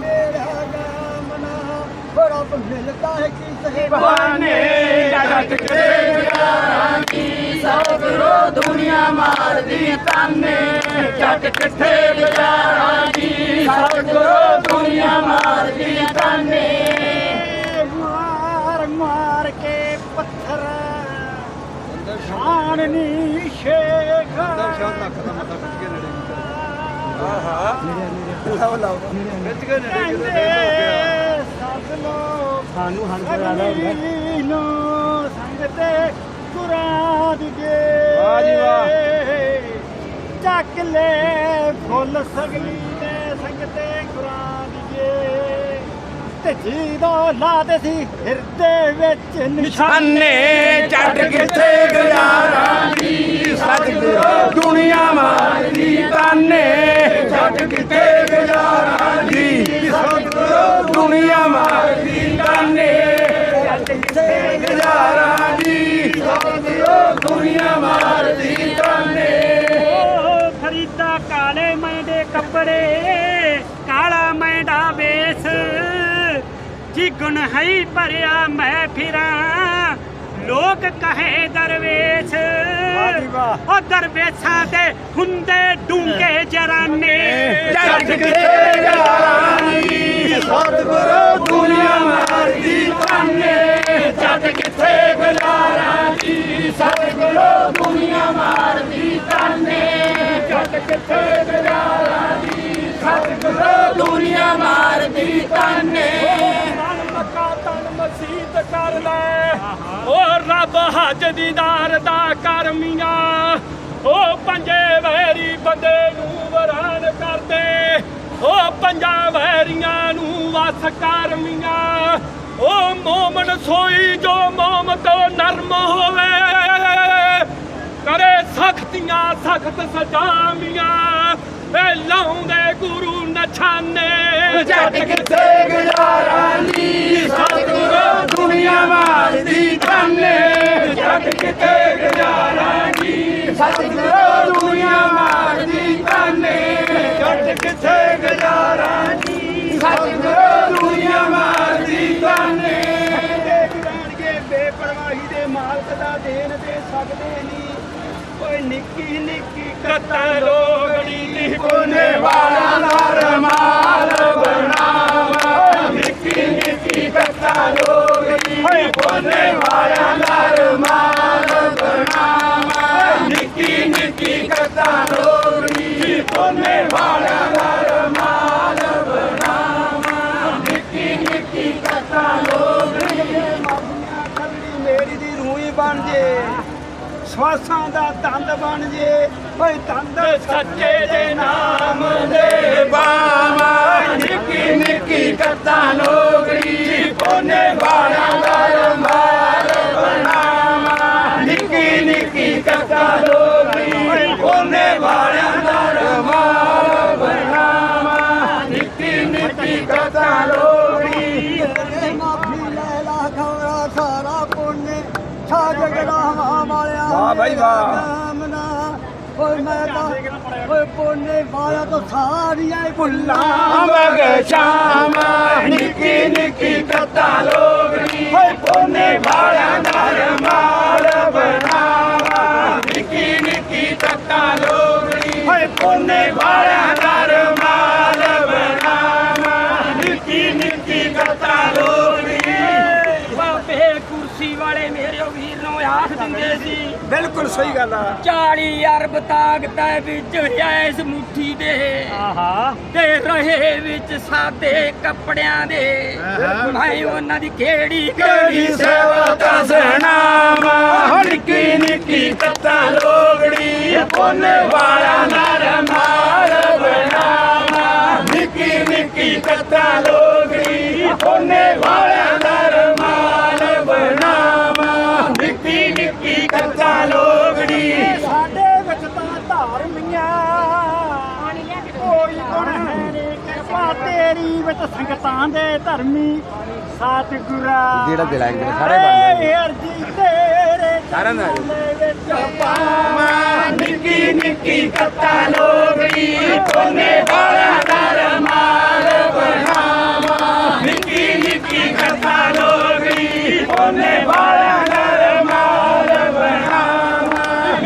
ميرا گام بر ملندي سڄو کٹھے مارجي سب رو دنیا سڄو دنيا مار مار تار ماري پٿر ساڻي شيخ ਮਾਰਦੀ ਤਾਨੇ ਮਾਰ ਮਾਰ ਕੇ ਸਾਨੂੰ ਹੰਸ ਨੂੰ ਸੰਗਤੇ ਕੁਰਾਨ ਦੇ ਵਾਹ ਜੀ ਵਾਹ। ਚੱਕ ਲੈ ਫੁੱਲ ਸਗਲੀ ਦੇ ਸੰਗਤੇ ਕੁਰਾਨ ਦੇ ਤੇ ਜੀਦੋ ਲਾਦੇ ਸੀ ਹਿਰਦੇ ਵਿੱਚ ਨਿਸ਼ਾਨੇ ਜੱਟ ਕਿੱਥੇ ਗੁਜ਼ਾਰਾਂ ਦੀ ਸਤਿਗੁਰੂ ਦੁਨੀਆ ਮਾਰਦੀ ਜੀ ਗੁਣ ਹੈ ਭਰਿਆ ਮੈਂ ਫਿਰਾਂ। ਲੋਕ ਕਹੇ ਦਰਵੇਸ਼ ਓ ਦਰਵੇਸ਼ਾਂ ਦੇ ਹੁੰਦੇ ਡੂੰਘੇ ਜਰਾਨੇ। ਜੱਟ ਕਿੱਥੇ ਗੁਜ਼ਾਰਾਂ ਦੀ ਸਤਿਗੁਰੂ ਦੁਨੀਆ ਮਾਰਦੀ ਤਾਨੇ ਜੱਟ ਕਿੱਥੇ ਗੁਜ਼ਾਰਾਂ ਦੀ ਸਤਿਗੁਰੂ ਦੁਨੀਆ ਮਾਰਦੀ ਤਾਨੇ ਜੱਟ ਕਿੱਥੇ ਗੁਜ਼ਾਰਾਂ ਦੀ ਸਤਿਗੁਰੂ ਦੁਨੀਆ ਮਾਰਦੀ ਤਾਨੇ ਤਨ ਲੈ। ਓ ਰੱਬ ਹੱਜ ਦੀਦਾਰ ਦਾ ਕਰ ਮੀਆਂ। ਓ ਪੰਜੇ ਵੈਰੀ ਬੰਦੇ ਨੂੰ ਵਰਾਨ ਕਰਦੇ। ਓ ਪੰਜਾਂ ਵੈਰੀਆਂ ਨੂੰ ਵਸ ਕਰ ਮੀਆਂ। ਓ ਮੋਮਨ ਸੋਈ ਜੋ ਮੋਮ ਤੋਂ ਨਰਮ ਹੋਵੇ। ਕਰੇ ਸਖਤੀਆਂ ਸਖਤ ਸਜਾਮੀਆਂ ਏ ਲਾਉਂਦੇ ਗੁਰੂ ਨਛਾਨੇ। ਜੱਟ ਕਿੱਥੇ ਗੁਜ਼ਾਰਾਂ ਦੀ ਸਤਿਗੁਰੂ ਦੁਨੀਆ ਮਾਰਦੀ ਤਾਨੇ ਜੱਟ ਕਿੱਥੇ ਗੁਜ਼ਾਰਾਂ ਦੀ ਸਤਿਗੁਰੂ ਦੁਨੀਆ ਮਾਰਦੀ ਤਾਨੇ ਜੱਟ ਕਿੱਥੇ ਗੁਜ਼ਾਰਾਂ ਦੀ ਸਤਿਗੁਰੂ ਦੁਨੀਆ ਮਾਰਦੀ ਤਾਨੇ ਦੇਖ ਜਾਣਗੇ ਬੇਪਰਵਾਹੀ ਦੇ ਮਾਲਕ ਦਾ ਦੇਣ ਦੇ ਸਕਦੇ ਨਹੀਂ ਓਏ ਨਿੱਕੀ ਨਿੱਕੀ ਕੱਤਾ ਲੋਗੜੀ ਦੀ ਕੋਨੇ ਵਾਲਾ ਨਰਮਾਲ ਬਣਾਵਾ। ਨਿੱਕੀ ਨਿੱਕੀ ਸਵਾਸਾਂ ਦਾ ਦੰਦ ਬਣ ਜੇ ਓਏ ਦੰਦ ਸੱਚੇ ਦੇ ਨਾਮ ਦੇ ਬਾਵਾ ਨਿੱਕੀ ਨਿੱਕੀ ਕੱਤਾ ਲੋਗੜੀ ਵਾਲਿਆ ਵਾਹ ਬਾਈ ਵਾਹ। ਨਾਮਨਾ ਓਏ ਮੈਂ ਤਾਂ ਓਏ ਪੁੰਨੇ ਵਾਲਾ ਤਾਂ ਸਾਰੀਆਂ ਹੀ ਭੁੱਲਾਂ ਬਗ ਸ਼ਾਮਾ ਬਿਲਕੁਲ ਸਹੀ ਗੱਲ ਆ। 40 ਅਰਬ ਤਾਕਤ ਹੈ ਵਿੱਚ ਐਸ ਮੁੱਠੀ ਦੇ। ਆਹਾ। ਤੇ ਰਹੇ ਵਿੱਚ ਸਾਦੇ ਕੱਪੜਿਆਂ ਦੇ। ਮੈਂ ਉਹਨਾਂ ਦੀ ਕਿਹੜੀ ਕਿਹੜੀ ਸੇਵਾ ਕਸਨਾਵਾ ਨਿੱਕੀ ਨਿੱਕੀ ਕੱਤਾ ਲੋਗੜੀ ਕੋਨੇ ਵਾਲਾ ਨਰਮਾਲ ਬਣਾਵਾ। ਨਿੱਕੀ ਨਿੱਕੀ ਕੱਤਾ ਲੋਗੜੀ ਕੋਨੇ ਵਾਲਾ ਸੰਗਤਾਂ ਦੇ ਧਰਮੀ ਸਤਿਗੁਰਾ ਜਿਹੜਾ ਦਿਲ ਹੈ, ਸਾਰੇ ਬਣ ਜਾਣਗੇ। ਏ ਅਰਜੀ ਤੇਰੇ ਦੇ ਵਿੱਚ ਪਾਵਾਂ ਨਿੱਕੀ ਨਿੱਕੀ ਕੱਤਾ ਲੋਗੜੀ ਕੋਨੇ ਵਾਲਾ